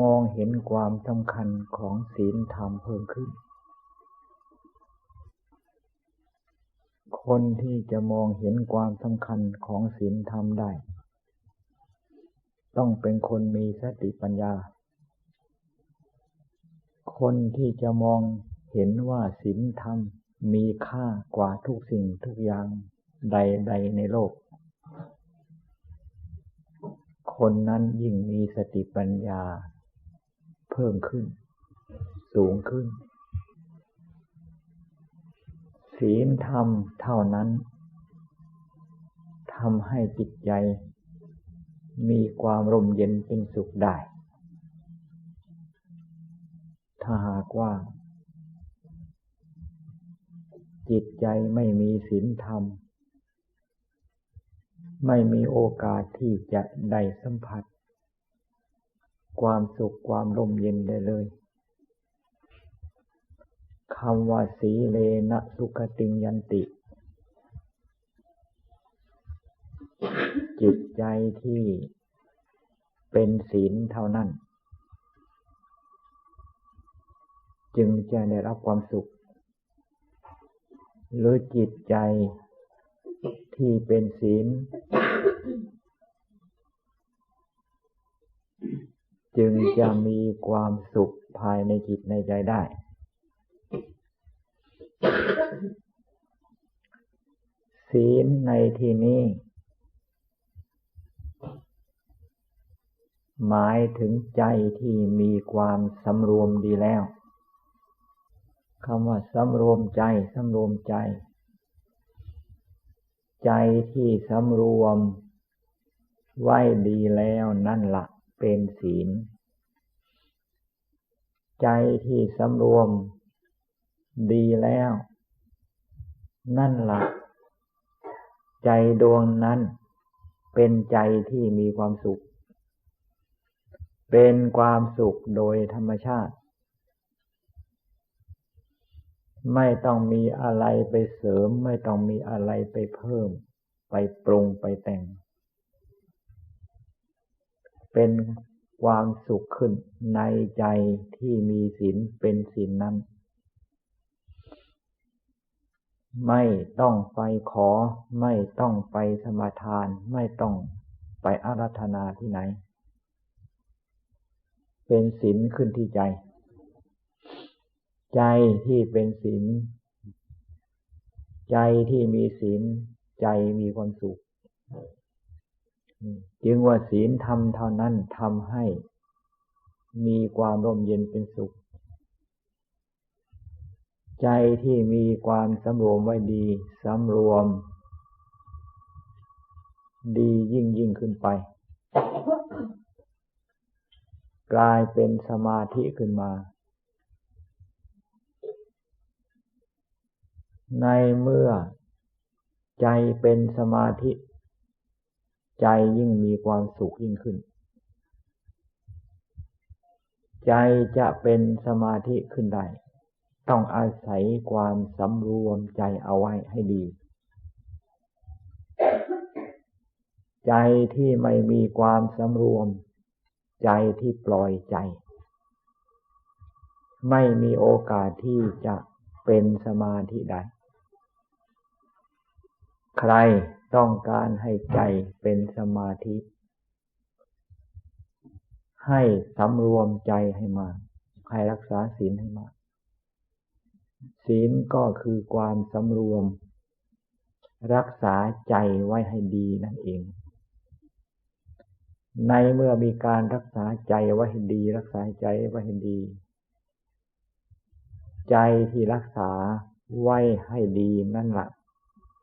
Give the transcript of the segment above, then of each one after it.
มองเห็นความสำคัญของศีลธรรมเพิ่มขึ้น คนที่จะมองเห็นความสำคัญของศีลธรรมได้ ต้องเป็นคนมีสติปัญญา คนที่จะมองเห็นว่าศีลธรรมมีค่ากว่าทุกสิ่งทุกอย่างใด ๆ ในโลก คนนั้นยิ่งมีสติปัญญา พิ่มขึ้น สูงขึ้น ศีลธรรมเท่านั้นทำให้จิตใจ มีความร่มเย็นเป็นสุขได้ ถ้าหากว่า จิตใจไม่มีศีลธรรม ไม่มีโอกาสที่จะได้สัมผัส ความสุขความร่มเย็นได้เลยคำว่าสีเลนะสุขติงยันติ จิตใจที่เป็นศีลเท่านั้น จึงจะได้รับความสุข หรือจิตใจที่เป็นศีล จึงจะมีความสุขภายในจิตในใจได้ ศีลในที่นี้ หมายถึงใจที่มีความสำรวมดีแล้วคำว่าสำรวมใจสำรวมใจ ใจที่สำรวม ไว้ดีแล้วนั่นละ เป็นศีล ใจที่สำรวมดีแล้ว นั่นหละใจดวงนั้นเป็นใจที่มีความสุข เป็นความสุขโดยธรรมชาติ ไม่ต้องมีอะไรไปเสริม ไม่ต้องมีอะไรไปเพิ่ม ไปปรุงไปแต่ง เป็นความสุขขึ้นในใจที่มีศีลเป็นศีลนั้น ไม่ต้องไปขอ ไม่ต้องไปสมาทาน ไม่ต้องไปอารัธนาที่ไหน เป็นศีลขึ้นที่ใจ ใจที่เป็นศีลใจที่มีศีลใจมีความสุข จึงว่าศีลทำเท่านั้นทำให้มีความร่มเย็นเป็นสุข ใจที่มีความสำรวมไว้ดีสำรวม ดียิ่งยิ่งขึ้นไป กลายเป็นสมาธิขึ้นมา ในเมื่อใจเป็นสมาธิ ใจยิ่งมีความสุขยิ่งขึ้น ใจจะเป็นสมาธิขึ้นได้ ต้องอาศัยความสำรวมใจเอาไว้ให้ดี ใจที่ไม่มีความสำรวม ใจที่ปล่อยใจ ไม่มีโอกาสที่จะเป็นสมาธิได้ ใคร ต้องการให้ใจเป็นสมาธิ ให้สำรวมใจให้มาให้รักษาศีลให้มาศีลก็คือความสำรวม รักษาใจไว้ให้ดีนั่นเอง ในเมื่อมีการรักษาใจไว้ให้ดี รักษาใจไว้ให้ดี ใจที่รักษาไว้ให้ดีนั่นแหละ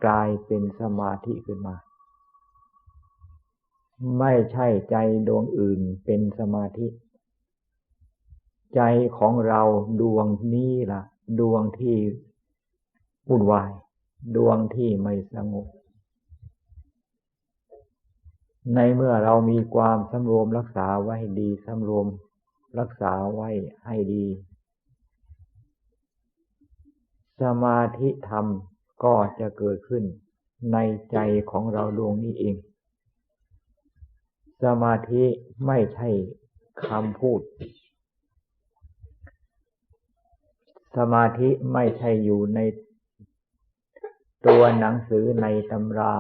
กลายเป็นสมาธิขึ้นมา ไม่ใช่ใจดวงอื่นเป็นสมาธิ ใจของเราดวงนี้ล่ะ ดวงที่วุ่นวาย ดวงที่ไม่สงบในเมื่อเรามีความสำรวมรักษาไว้ดีสำรวมรักษาไว้ให้ดี สมาธิธรรม ก็จะเกิดขึ้นในใจของเราดวงนี้เอง สมาธิไม่ใช่คำพูด สมาธิไม่ใช่อยู่ในตัวหนังสือในตำรา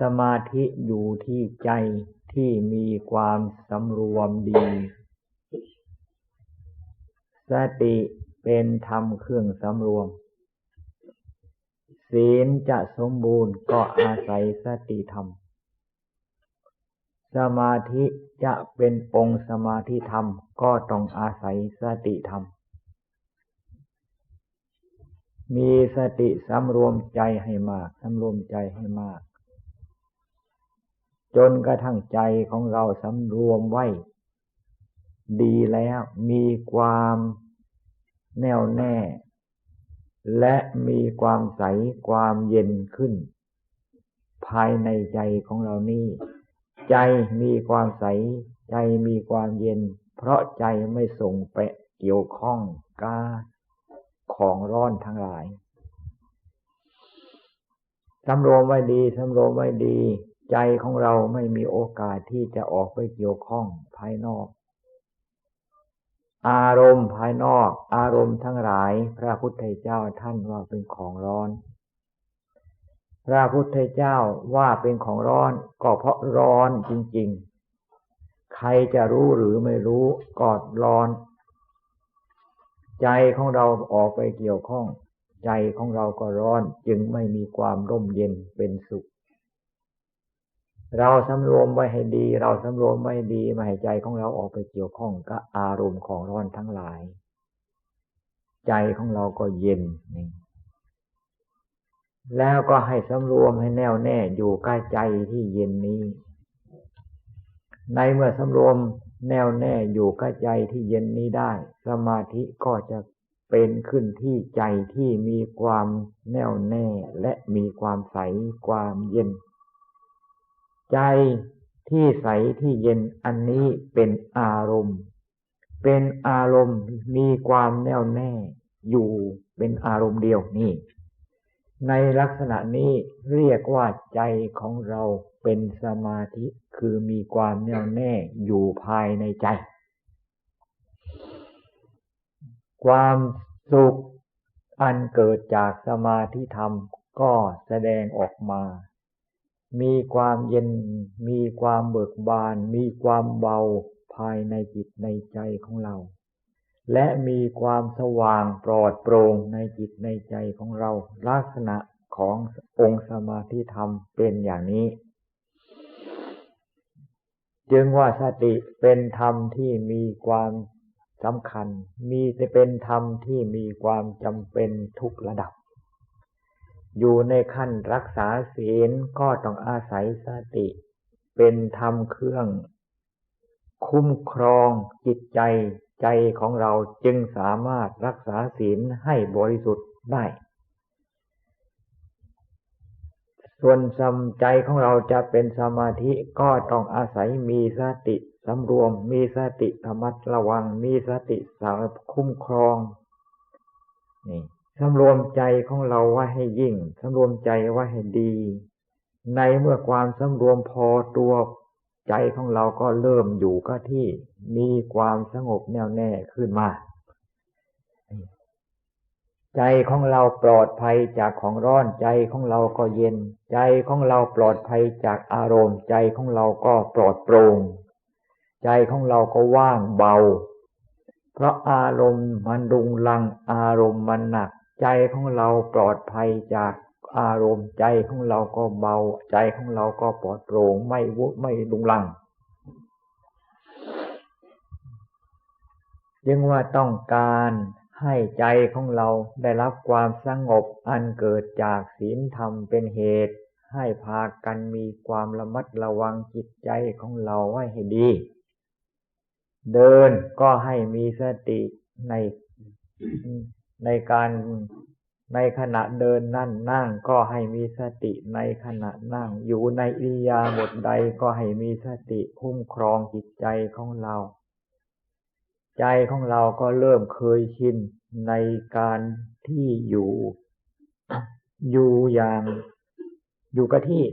สมาธิอยู่ที่ใจที่มีความสำรวมดี สติ เป็นธรรมเครื่องสำรวม ศีลจะสมบูรณ์ก็อาศัยสติธรรม สมาธิจะเป็นองค์สมาธิธรรมก็ต้องอาศัยสติธรรม มีสติสำรวมใจให้มากสำรวมใจให้มาก จนกระทั่งใจของเราสำรวมไว้ ดีแล้วมีความ แน่วแน่ และมีความใสความเย็นขึ้น ภายในใจของเรานี่ใจมีความใส ใจมีความเย็น เพราะใจไม่ส่งไปเกี่ยวข้องกาของร้อนทั้งหลายสำรวมไว้ดีสำรวมไว้ดี ใจของเราไม่มีโอกาสที่จะออกไปเกี่ยวข้องภายนอก อารมณ์ภายนอก อารมณ์ทั้งหลาย พระพุทธเจ้าท่านว่าเป็นของร้อน พระพุทธเจ้าว่าเป็นของร้อน ก็เพราะร้อนจริง ๆ ใครจะรู้หรือไม่รู้ก็ร้อน ใจของเราออกไปเกี่ยวข้อง ใจของเราก็ร้อนจึงไม่มีความร่มเย็นเป็นสุข เราสำรวมไว้ให้ดี เราสำรวมไว้ดีม่ให้ใจของเราออกไปเกี่ยวข้องกับอารมณ์ของร้อนทั้งหลาย ใจของเราก็เย็นนี่แล้วก็ให้สำรวมให้แน่วแน่อยู่ใกล้ใจที่เย็นนี้ ในเมื่อสำรวมแน่วแน่อยู่ใกล้ใจที่เย็นนี้ได้ สมาธิก็จะเป็นขึ้นที่ใจที่มีความแน่วแน่และมีความใสความเย็น ใจที่ใสที่เย็นอันนี้เป็นอารมณ์ เป็นอารมณ์มีความแน่วแน่อยู่เป็นอารมณ์เดียวนี่ ในลักษณะนี้เรียกว่าใจของเราเป็นสมาธิคือมีความแน่วแน่อยู่ภายในใจ ความสุขอันเกิดจากสมาธิธรรมก็แสดงออกมา มีความเย็น มีความเบิกบาน มีความเบาภายในจิตในใจของเรา และมีความสว่างปลอดโปร่งในจิตในใจของเรา ลักษณะขององค์สมาธิธรรมเป็นอย่างนี้ จึงว่าสติเป็นธรรมที่มีความสำคัญ มีจะเป็นธรรมที่มีความจำเป็นทุกระดับ อยู่ในขั้นรักษาศีลก็ต้องอาศัยสติ เป็นธรรมเครื่อง คุ้มครองจิตใจใจของเราจึงสามารถรักษาศีลให้บริสุทธิ์ได้ ส่วนสมใจของเราจะเป็นสมาธิก็ต้องอาศัยมีสติสำรวม มีสติธรรมัดระวัง มีสติสาคุ้มครอง นี่ สำรวมใจของเราไว้ให้ยิ่งสำรวมใจไว้ให้ดี ในเมื่อความสำรวมพอตัวใจของเราก็เริ่มอยู่ก็ที่มีความสงบแน่วแน่ขึ้นมา ใจของเราปลอดภัยจากของร้อนใจของเราก็เย็น ใจของเราปลอดภัยจากอารมณ์ ใจของเราก็ปลอดโปร่งใจของเราก็ว่างเบา เพราะอารมณ์มันดุงลังอารมณ์มันหนัก ใจของเราปลอดภัยจากอารมณ์ใจของเราก็เบา ใจของเราก็ปลอดโปร่งไม่วุไม่ดุงลังยังว่าต้องการให้ใจของเราได้รับความสงบอันเกิดจากศีลธรรมเป็นเหตุ ให้พากันมีความระมัดระวังจิตใจของเราไว้ให้ดี เดินก็ให้มีสติใน ในการในขณะเดินนั่นนั่งก็ให้มีสติในขณะนั่ง อยู่ในอิริยาบถใดก็ให้มีสติคุ้มครองจิตใจของเรา ใจของเราก็เริ่มเคยชินในการที่อยู่ อยู่อย่าง อยู่กับที่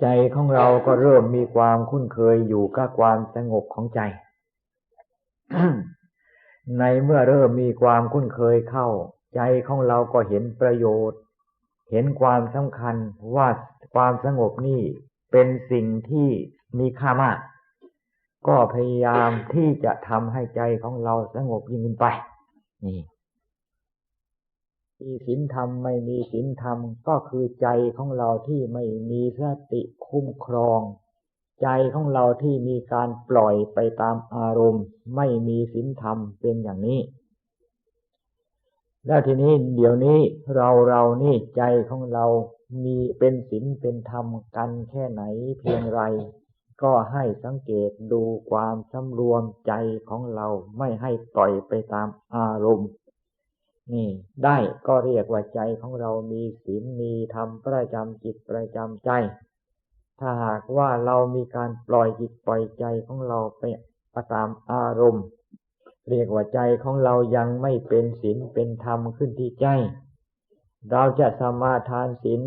ใจของเราก็เริ่มมีความคุ้นเคยอยู่กับความสงบของใจ ในเมื่อเริ่มมีความคุ้นเคยเข้า ใจของเราก็เห็นประโยชน์ เห็นความสำคัญว่าความสงบนี่เป็นสิ่งที่มีค่ามาก ก็พยายามที่จะทำให้ใจของเราสงบยิ่งขึ้นไป นี่มีศีลธรรมไม่มีศีลธรรมก็คือใจของเราที่ไม่มีสติคุ้มครอง ใจของเราที่มีการปล่อยไปตามอารมณ์ ไม่มีศีลธรรมเป็นอย่างนี้ แล้วทีนี้เดี๋ยวนี้เราเรานี่ใจของเรามีเป็นศีลเป็นธรรมกันแค่ไหนเพียงไร ก็ให้สังเกตดูความสำรวมใจของเราไม่ให้ปล่อยไปตามอารมณ์ นี่ ได้ก็เรียกว่าใจของเรามีศีลมีธรรมประจำจิตประจำใจ ถ้าหากว่าเรามีการปล่อยจิตปล่อยใจของเราไปตามอารมณ์ เรียกว่าใจของเรายังไม่เป็นศีลเป็นธรรมขึ้นที่ใจ เราจะสมาทานศีล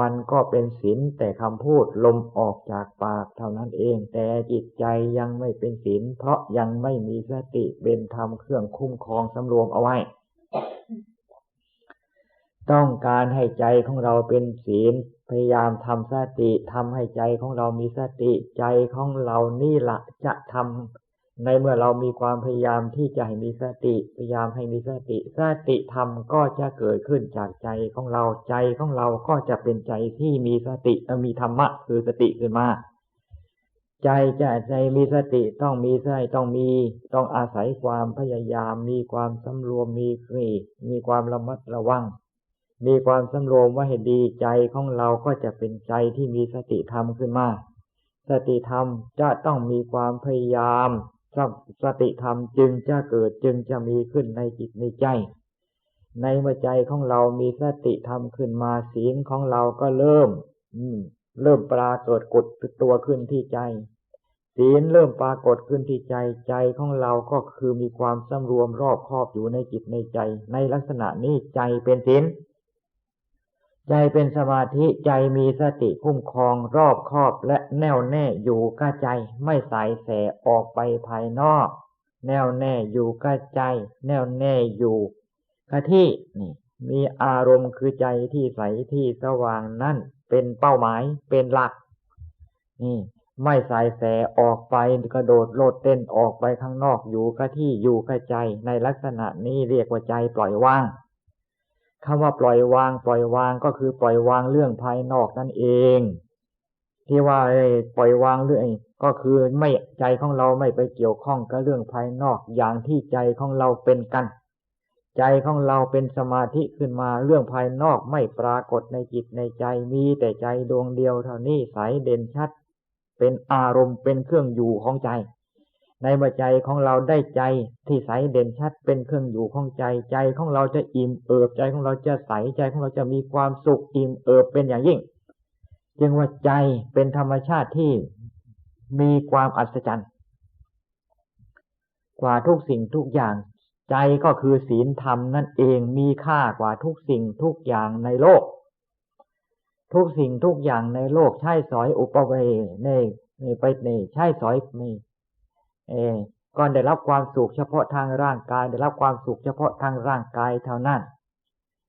มันก็เป็นศีลแต่คำพูดลมออกจากปากเท่านั้นเอง แต่จิตใจยังไม่เป็นศีลเพราะยังไม่มีสติเป็นธรรมเครื่องคุ้มครองสำรวมเอาไว้ ต้องการให้ใจของเราเป็นศีล พยายามทำสติทำให้ใจของเรามีสติใจของเรานี่ละจะทำในเมื่อเรามีความพยายามที่จะให้มีสติพยายามให้มีสติสติธรรมก็จะเกิดขึ้นจากใจของเราใจของเราก็จะเป็นใจที่มีสติมีธรรมะคือสติขึ้นมาใจจะใจมีสติต้องมีใช่ต้องมีต้องอาศัยความพยายาม มีความสำรวมมีมีมีความระมัดระวัง มีความสำรวมว่าให้ดีใจของเราก็จะเป็นใจที่มีสติธรรมขึ้นมา สติธรรมจะต้องมีความพยายาม สติธรรมจึงจะเกิดจึงจะมีขึ้นในจิตในใจ ในเมื่อใจของเรามีสติธรรมขึ้นมาศีลของเราก็เริ่ม อืม เริ่มปรากฏกดตัวขึ้นที่ใจ ศีลเริ่มปรากฏขึ้นที่ใจใจของเราก็คือมีความสำรวมรอบครอบอยู่ในจิตในใจ ในลักษณะนี้ใจเป็นศีล ใจเป็นสมาธิใจมีสติคุ้มครองรอบครอบและแน่วแน่อยู่กับใจ ไม่สายแสออกไปภายนอก แน่วแน่อยู่กับใจ แน่วแน่อยู่กับที่นี่มีอารมณ์คือใจที่ใสที่สว่างนั่นเป็นเป้าหมายเป็นหลัก นี่ ไม่สายแสออกไปกระโดดโลดเต้นออกไปข้างนอกอยู่กับที่อยู่กับใจในลักษณะนี้เรียกว่าใจปล่อยว่าง คำว่าปล่อยวาง ปล่อยวางก็คือปล่อยวางเรื่องภายนอกนั่นเอง ที่ว่าปล่อยวางเรื่องก็คือไม่ใจของเราไม่ไปเกี่ยวข้องกับเรื่องภายนอกอย่างที่ใจของเราเป็นกัน ใจของเราเป็นสมาธิขึ้นมาเรื่องภายนอกไม่ปรากฏในจิตในใจมีแต่ใจดวงเดียวเท่านี้ใสเด่นชัด เป็นอารมณ์เป็นเครื่องอยู่ของใจ ในเมื่อใจของเราได้ใจที่ใสเด่นชัดเป็นเครื่องอยู่ของใจใจของเราจะอิ่มเอิบใจของเราจะใสใจของเราจะมีความสุขอิ่มเอิบเป็นอย่างยิ่ง จึงว่าใจเป็นธรรมชาติที่มีความอัศจรรย์กว่าทุกสิ่งทุกอย่าง ใจก็คือศีลธรรมนั่นเองมีค่ากว่าทุกสิ่งทุกอย่างในโลก ทุกสิ่งทุกอย่างในโลกใช่สอยอุปเวเนไปเนใช่สอยไม่ เอก่อนได้รับความสุขเฉพาะทางร่างกาย ได้รับความสุขเฉพาะทางร่างกายเท่านั้น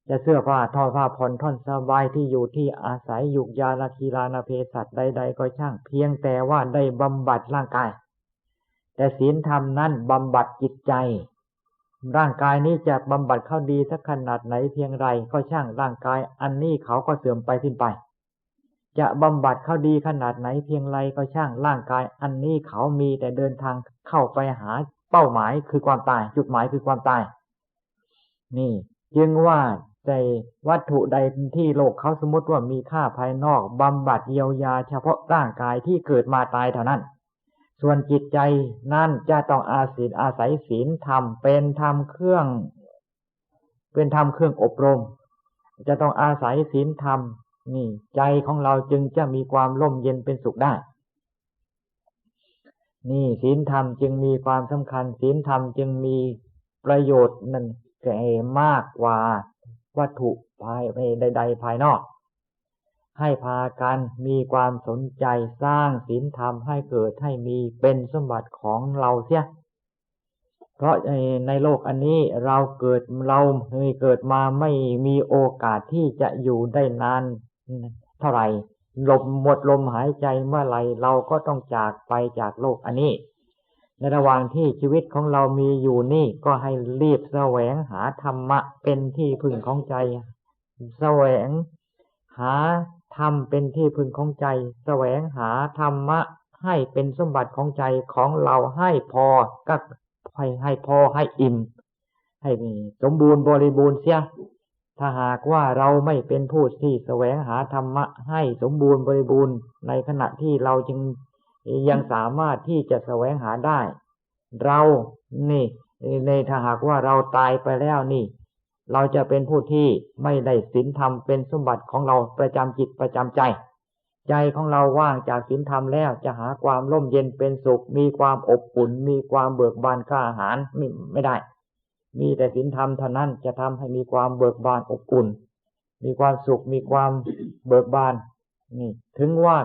จะเสื้อผ้าทอผ้าผ่อนท่อนสบายที่อยู่ที่อาศัยยุกยาลาคีลานาเพสัตใด ๆ ก็ช่าง เพียงแต่ว่าได้บำบัดร่างกาย แต่ศีลธรรมนั้นบำบัดจิตใจ ร่างกายนี้จะบำบัดเข้าดีสักขนาดไหนเพียงไรก็ช่างร่างกาย อันนี้เขาก็เสื่อมไปสิ้นไป จะบำบัดเขาดีขนาดไหนเพียงไรก็ช่างร่างกาย อันนี้เขามีแต่เดินทางเข้าไปหาเป้าหมายคือความตาย จุดหมายคือความตาย นี่จึงว่าในวัตถุใดที่โลกเขาสมมติว่ามีค่าภายนอกบำบัดเยียวยา เฉพาะร่างกายที่เกิดมาตายเท่านั้น ส่วนจิตใจนั่นจะต้องอาศัยอาศัยศีลธรรมเป็นธรรมเครื่อง เป็นธรรมเครื่องอบรม จะต้องอาศัยศีลธรรม นี่ใจของเราจึงจะมีความร่มเย็นเป็นสุขได้ นี่ศีลธรรมจึงมีความสำคัญศีลธรรมจึงมีประโยชน์นั่นแก่มากกว่าวัตถุภายใด ๆ ภายนอก ให้พากันมีความสนใจสร้างศีลธรรมให้เกิดให้มีเป็นสมบัติของเราเสีย เพราะในโลกอันนี้เราเกิดเราเคยเกิดมาไม่มีโอกาสที่จะอยู่ได้นาน เท่าไหร่ลมหมดลมหายใจเมื่อไรเราก็ต้องจากไปจากโลกอันนี้ ในระหว่างที่ชีวิตของเรามีอยู่นี่ก็ให้รีบแสวงหาธรรมะเป็นที่พึ่งของใจ แสวงหาธรรมเป็นที่พึงของใจ แสวงหาธรรมะ ให้เป็นสมบัติของใจของเราให้พอก็ให้ให้พอให้อิ่ม ให้สมบูรณ์บริบูรณ์เสีย ถ้าหากว่าเราไม่เป็นผู้ที่แสวงหาธรรมะให้สมบูรณ์บริบูรณ์ ในขณะที่เราจึงยังสามารถที่จะแสวงหาได้ เรานี่ในถ้าหากว่าเราตายไปแล้วนี่ เราจะเป็นผู้ที่ไม่ได้ศีลธรรมเป็นสมบัติของเราประจำจิตประจำใจ ใจของเราว่างจากศีลธรรมแล้วจะหาความร่มเย็นเป็นสุข มีความอบอุ่น มีความเบิกบานกล้าหาญไม่ไม่ได้ มีแต่ศีลธรรมเท่านั้นจะทำให้มีความเบิกบานอบอุ่น มีความสุขมีความเบิกบานนี่ถึงว่า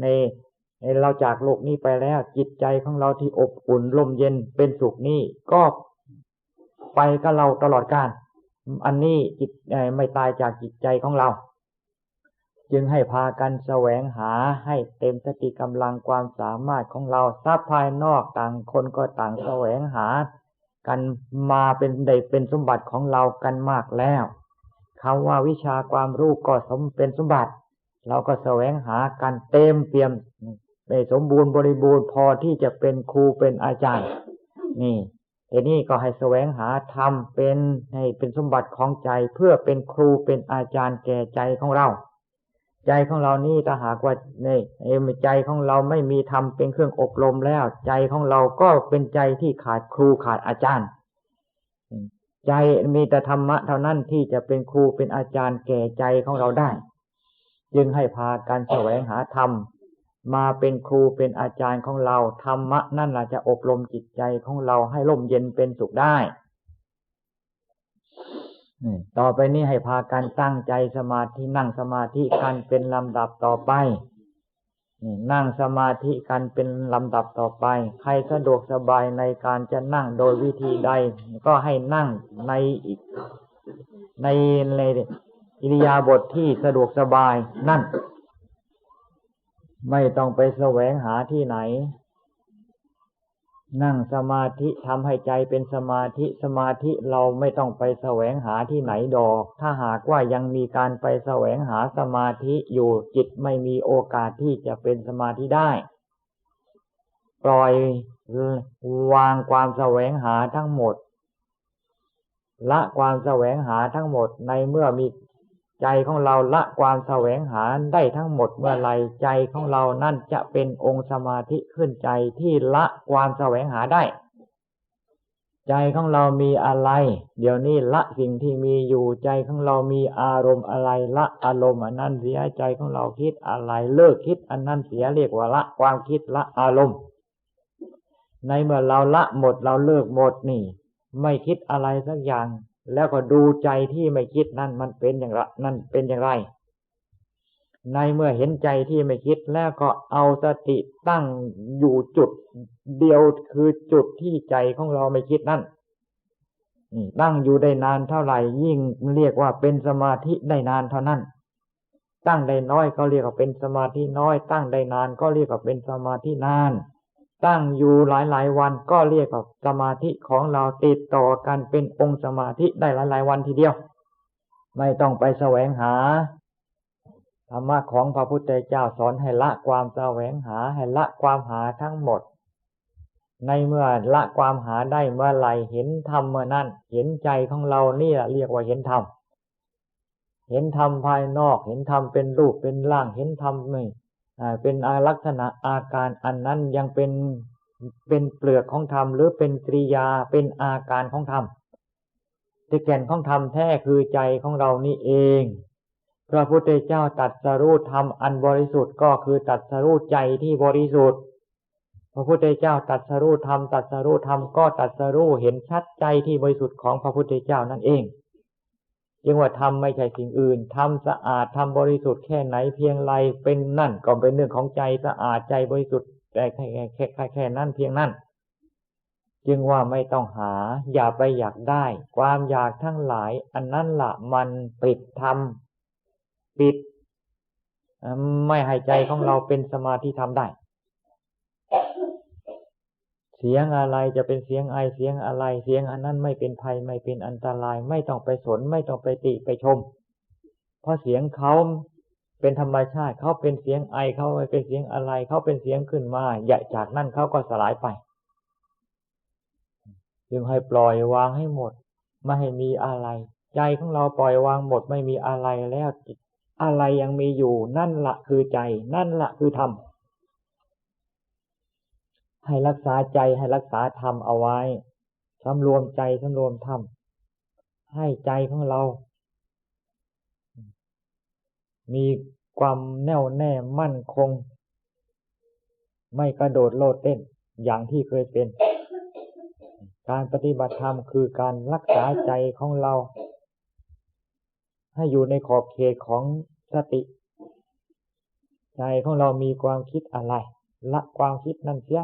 ในในเราจากโลกนี้ไปแล้ว จิตใจของเราที่อบอุ่นร่มเย็นเป็นสุขนี่ก็ไปกับเราตลอดกาลอันนี้จิตไม่ตายจากจิตใจของเรา จึงให้พากันแสวงหาให้เต็มสติกำลังความสามารถของเราทรัพย์ภายนอกต่างคนก็ต่างแสวงหา กันมาเป็นได้เป็นสมบัติของเรากันมากแล้วคำว่าวิชาความรู้ก็สมเป็นสมบัติ เราก็แสวงหากันเต็มเปี่ยมในสมบูรณ์บริบูรณ์พอที่จะเป็นครูเป็นอาจารย์ นี่ทีนี้ก็ให้แสวงหาธรรมเป็นให้เป็นสมบัติของใจเพื่อเป็นครูเป็นอาจารย์แก่ใจของเรา ใจของเรานี่ถ้าหากว่าในใจของเราไม่มีธรรมเป็นเครื่องอบรมแล้ว ใจของเราก็เป็นใจที่ขาดครูขาดอาจารย์ ใจมีแต่ธรรมะเท่านั้นที่จะเป็นครูเป็นอาจารย์แก่ใจของเราได้ จึงให้พาการแสวงหาธรรม มาเป็นครูเป็นอาจารย์ของเราธรรมะนั่นแหละจะอบรมจิตใจของเราให้ร่มเย็นเป็นสุขได้ ต่อไปนี้ให้พาการตั้งใจสมาธินั่งสมาธิกันเป็นลำดับต่อไปนั่งสมาธิกันเป็นลำดับต่อไป ใครสะดวกสบายในการจะนั่งโดยวิธีใด ก็ให้นั่งในอีก ในในอิริยาบถทที่สะดวกสบายนั่น ไม่ต้องไปแสวงหาที่ไหน นั่งสมาธิทำให้ใจเป็นสมาธิสมาธิเราไม่ต้องไปแสวงหาที่ไหนดอก ถ้าหากว่ายังมีการไปแสวงหาสมาธิอยู่จิตไม่มีโอกาสที่จะเป็นสมาธิได้ ปล่อยวางความแสวงหาทั้งหมด ละความแสวงหาทั้งหมดในเมื่อมี ใจของเราละความแสวงหาได้ทั้งหมดเมื่อไรใจของเรานั่นจะเป็นองค์สมาธิขึ้นใจที่ละความแสวงหาได้ ใจของเรามีอะไร เดี๋ยวนี้ละสิ่งที่มีอยู่ใจของเรามีอารมณ์อะไร ละอารมณ์อันนั้นเสียใจของเราคิดอะไร เลิกคิดอันนั้นเสียเรียกว่าละความคิดละอารมณ์ ในเมื่อเราละหมดเราเลิกหมดนี่ ไม่คิดอะไรสักอย่าง แล้วก็ดูใจที่ไม่คิดนั่นมันเป็นอย่างไรนั่นเป็นอย่างไร ในเมื่อเห็นใจที่ไม่คิดแล้วก็เอาสติตั้งอยู่จุดเดียวคือจุดที่ใจของเราไม่คิดนั่นตั้งอยู่ได้นานเท่าไหร่ ยิ่งเรียกว่าเป็นสมาธิได้นานเท่านั้น ตั้งได้น้อยก็เรียกว่าเป็นสมาธิน้อย ตั้งได้นานก็เรียกว่าเป็นสมาธินาน ตั้งอยู่หลายหลายวันก็เรียกว่าสมาธิของเราติดต่อกันเป็นองค์สมาธิได้หลายหลายวันทีเดียว ไม่ต้องไปแสวงหาธรรมะของพระพุทธเจ้าสอนให้ละความแสวงหาให้ละความหาทั้งหมด ในเมื่อละความหาได้เมื่อไหร่เห็นธรรมเมื่อนั้นเห็นใจของเราเนี่แหละเรียกว่าเห็นธรรมเห็นธรรมภายนอก เห็นธรรมเป็นรูปเป็นร่าง เห็นธรรมไม่ เป็นอาลักษณะอาการอันนั้นยังเป็นเป็นเปลือกของธรรมหรือเป็นกริยาเป็นอาการของธรรมที่แก่นของธรรมแท้คือใจของเรานี่เอง พระพุทธเจ้าตัดสรู้ธรรมอันบริสุทธิ์ก็คือตัดสรู้ใจที่บริสุทธิ์ พระพุทธเจ้าตัดสรู้ธรรมตัดสรู้ธรรมก็ตัดสรู้เห็นชัดใจที่บริสุทธิ์ของพระพุทธเจ้านั่นเอง จจึงว่าทำไม่ใช่สิ่งอื่นทำสะอาดทำบริสุทธิ์แค่ไหนเพียงไรเป็นนั่นก็เป็นเรื่องของใจสะอาดใจบริสุทธิ์แต่แค่แค่แค่แค่นั้นเพียงนั้นจึงว่าไม่ต้องหา อย่าไปอยากได้ ความอยากทั้งหลาย อันนั้นละมันปิดทำปิด ไม่ให้ใจของเราเป็นสมาธิทำได้ เสียงอะไรจะเป็นเสียงไอเสียงอะไร เสียงอันนั้นไม่เป็นภัยไม่เป็นอันตราย ไม่ต้องไปสน ไม่ต้องไปติไปชม เพราะเสียงเขาเป็นธรรมชาติเขาเป็นเสียงไอเขาเป็นเสียงอะไรเขาเป็นเสียงขึ้นมาใหญ่จากนั้นเขาก็สลายไปจึงให้ปล่อยวางให้หมด ไม่ให้มีอะไร ใจของเราปล่อยวางหมดไม่มีอะไรแล้วอะไรยังมีอยู่ นั่นละคือใจ นั่นละคือธรรม ให้รักษาใจให้รักษาธรรมเอาไว้สำรวมใจสำรวมธรรมให้ใจของเรา มีความแน่วแน่มั่นคง ไม่กระโดดโลดเต้นอย่างที่เคยเป็น การปฏิบัติธรรมคือการรักษาใจของเรา ให้อยู่ในขอบเขตของสติ ใจของเรามีความคิดอะไร ละความคิดนั่นเสีย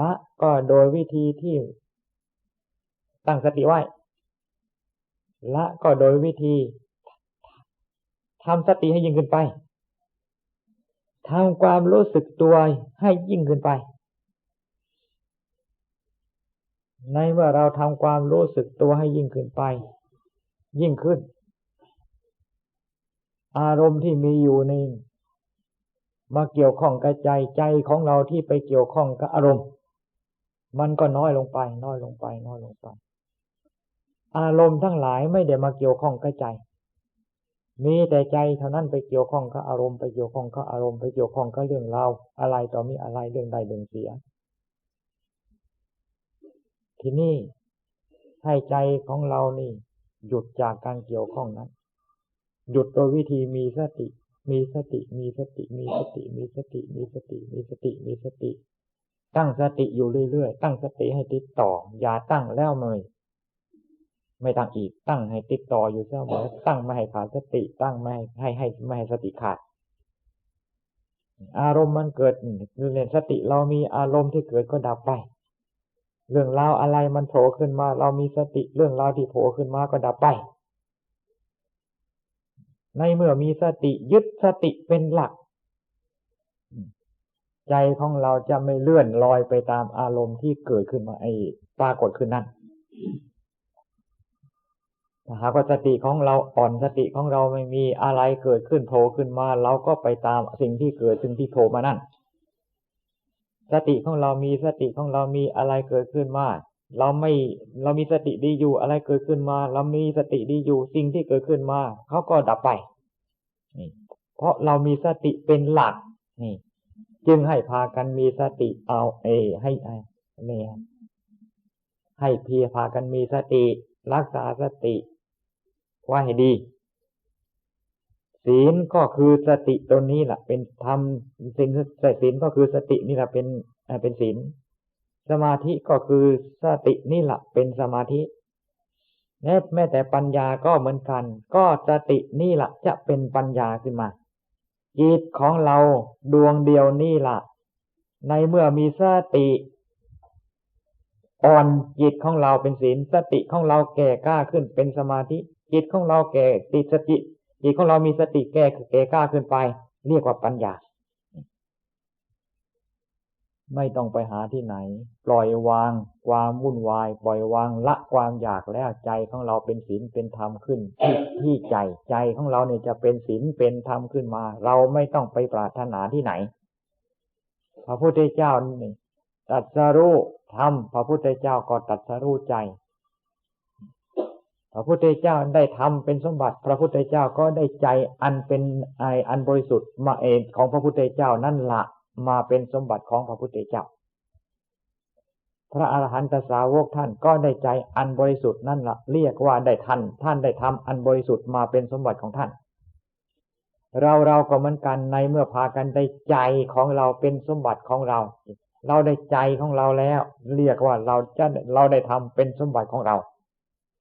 ละก็โดยวิธีที่ตั้งสติไว้ ละก็โดยวิธีทำสติให้ยิ่งขึ้นไปทำความรู้สึกตัวให้ยิ่งขึ้นไป ในเมื่อเราทำความรู้สึกตัวให้ยิ่งขึ้นไป ยิ่งขึ้น อารมณ์ที่มีอยู่ใน มาเกี่ยวข้องกับใจใจของเราที่ไปเกี่ยวข้องกับอารมณ์ มันก็น้อยลงไป น้อยลงไป น้อยลงไป อารมณ์ทั้งหลายไม่ได้มาเกี่ยวข้องกับใจ มีแต่ใจเท่านั้นไปเกี่ยวข้องกับอารมณ์ไปเกี่ยวข้องกับอารมณ์ไปเกี่ยวข้องกับเรื่องราวอะไรต่อมีอะไรเรื่องใดเรื่องเสีย ที่นี่ให้ใจของเรานี่ หยุดจากการเกี่ยวข้องนั้น หยุดโดยวิธีมีสติ มีสติ มีสติ มีสติ มีสติ มีสติ มีสติ มีสติ ตั้งสติอยู่เรื่อยๆ ตั้งสติให้ติดต่อ อย่าตั้งแล้วเมยไม่ตั้งอีก ตั้งให้ติดต่ออยู่เสมอ ตั้งไม่ให้ขาดสติ ตั้งไม่ให้ให้ไม่ให้สติขาด อารมณ์มันเกิดเรียนสติเรามีอารมณ์ที่เกิดก็ดับไป เรื่องราวอะไรมันโผล่ขึ้นมา เรามีสติ เรื่องราวที่โผล่ขึ้นมาก็ดับไป ในเมื่อมีสติยึดสติเป็นหลัก ใจของเราจะไม่เลื่อนลอยไปตามอารมณ์ที่เกิดขึ้นมาไอ้ปรากฏขึ้นนั่นถ้าหากว่าสติของเราอ่อนสติของเราไม่มีอะไรเกิดขึ้นโผล่ขึ้นมา เราก็ไปตามสิ่งที่เกิดสิ่งที่โผล่มานั่น สติของเรามีสติของเรามีอะไรเกิดขึ้นมา เราไม่เรามีสติดีอยู่อะไรเกิดขึ้นมา เรามีสติดีอยู่สิ่งที่เกิดขึ้นมาเขาก็ดับไปนี่เพราะเรามีสติเป็นหลัก นี่ จึงให้พากันมีสติเอาเอ ให้ไอ้นี่ให้เพียพากันมีสติ รักษาสติไว้ให้ดี ศีลก็คือสติตัวนี้แหละเป็นธรรมสิ่งศีลก็คือสตินี่แหละเป็นเป็นศีล สมาธิก็คือสตินี่แหละเป็นสมาธิแม้แต่ปัญญาก็เหมือนกัน ก็สตินี่แหละจะเป็นปัญญาขึ้นมาจิตของเราดวงเดียวนี่แหละในเมื่อมีสติ อ่อนจิตของเราเป็นศีลสติของเราแก่กล้าขึ้นเป็นสมาธิ จิตของเราแก่ติดสติจิตของเรามีสติแก้แก่กล้าขึ้นไป เรียกว่าปัญญา ไม่ต้องไปหาที่ไหน ปล่อยวาง ความวุ่นวาย ปล่อยวางละความอยากแล้วใจของเราเป็นศีลเป็นธรรมขึ้นที่ที่ใจใจของเราเนี่ยจะเป็นศีลเป็นธรรมขึ้นมา เราไม่ต้องไปปรารถนาที่ไหน พระพุทธเจ้านี่ตัดสรู้ธรรมพระพุทธเจ้าก็ตัดสรู้ใจ พระพุทธเจ้าได้ทำเป็นสมบัติ พระพุทธเจ้าก็ได้ใจอันเป็นไออันบริสุทธิ์มาเองของพระพุทธเจ้านั่นละ มาเป็นสมบัติของพระพุทธเจ้า พระอาหารหันตสาวกท่านก็ได้ใจอันบริสุทธิ์นั่นละเรียกว่าได้ท่านท่านได้ทำอันบริสุทธิ์มาเป็นสมบัติของท่าน เราเราก็เหมือนกันในเมื่อพากันได้ใจของเราเป็นสมบัติของเรา เราได้ใจของเราแล้ว เรียกว่าเราจะเราได้ทำเป็นสมบัติของเรา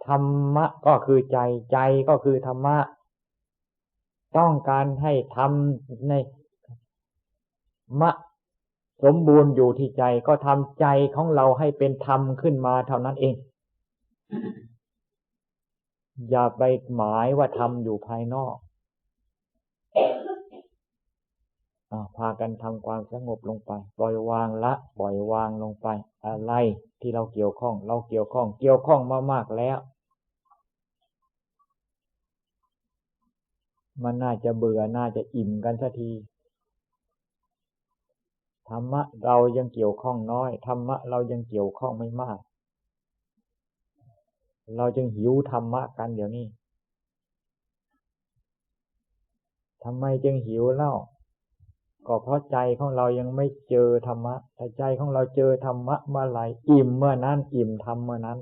ธรรมะก็คือใจใจก็คือธรรมะต้องการให้ทำใน มะสมบูรณ์อยู่ที่ใจก็ทำใจของเราให้เป็นธรรมขึ้นมาเท่านั้นเอง อย่าไปหมายว่าธรรมอยู่ภายนอกอพากันทำความสงบลงไป ปล่อยวางละ ปล่อยวางลงไป อะไรที่เราเกี่ยวข้อง เราเกี่ยวข้อง เกี่ยวข้องมามากแล้ว มันน่าจะเบื่อน่าจะอิ่มกันสักที ธรรมะเรายังเกี่ยวข้องน้อย ธรรมะเรายังเกี่ยวข้องไม่มาก เราจึงหิวธรรมะกันเดี๋ยวนี้ทำไมจึงหิวเล่า ก็เพราะใจของเรายังไม่เจอธรรมะถ้าใจของเราเจอธรรมะเมื่อไหร่อิ่มเมื่อนั้นอิ่มธรรมเมื่อนั้น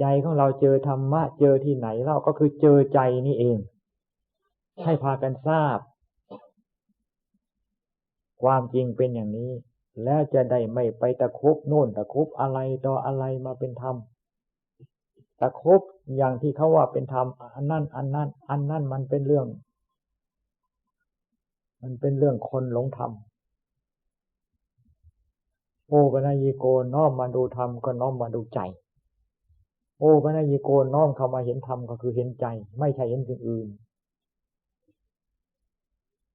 ใจของเราเจอธรรมะเจอที่ไหนเล่าก็คือเจอใจนี่เอง ให้พากันทราบ ความจริงเป็นอย่างนี้ แล้วจะได้ไม่ไปตะคุบโน่นตะคุบอะไรต่ออะไรมาเป็นธรรมตะคุบอย่างที่เขาว่าเป็นธรรมอันนั้นอันนั้นอันนั้นมันเป็นเรื่อง มันเป็นเรื่องคนหลงธรรมโอปัญญิโกน้อมมาดูธรรมก็น้อมมาดูใจ โอปัญญิโกน้อมเข้ามาเห็นธรรมก็คือเห็นใจ ไม่ใช่เห็นสิ่งอื่น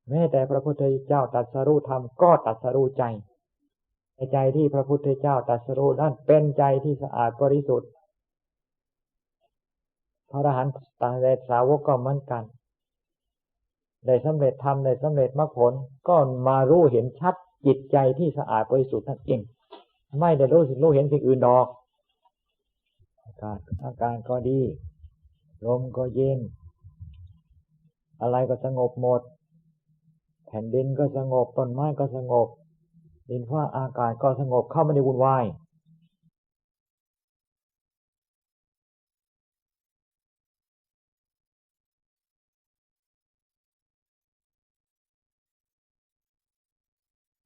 แม้แต่พระพุทธเจ้าตัดสรู้ธรรมก็ตัดสรู้ใจใจที่พระพุทธเจ้าตัดสรู้นั้นเป็นใจที่สะอาดบริสุทธิ์พระอรหันต์ตาเดสาวกก็เหมือนกัน ได้สำเร็จธรรมได้สำเร็จมรรคผลก็มารู้เห็นชัดจิตใจที่สะอาดบริสุทธิ์นั่นเองไม่ได้รู้สิ่งรู้เห็นสิ่งอื่นดอกอากาศอาการก็ดี ลมก็เย็น อะไรก็สงบหมด แผ่นดินก็สงบต้นไม้ก็สงบดินฟ้าอากาศก็สงบเข้าไม่ได้วุ่นวาย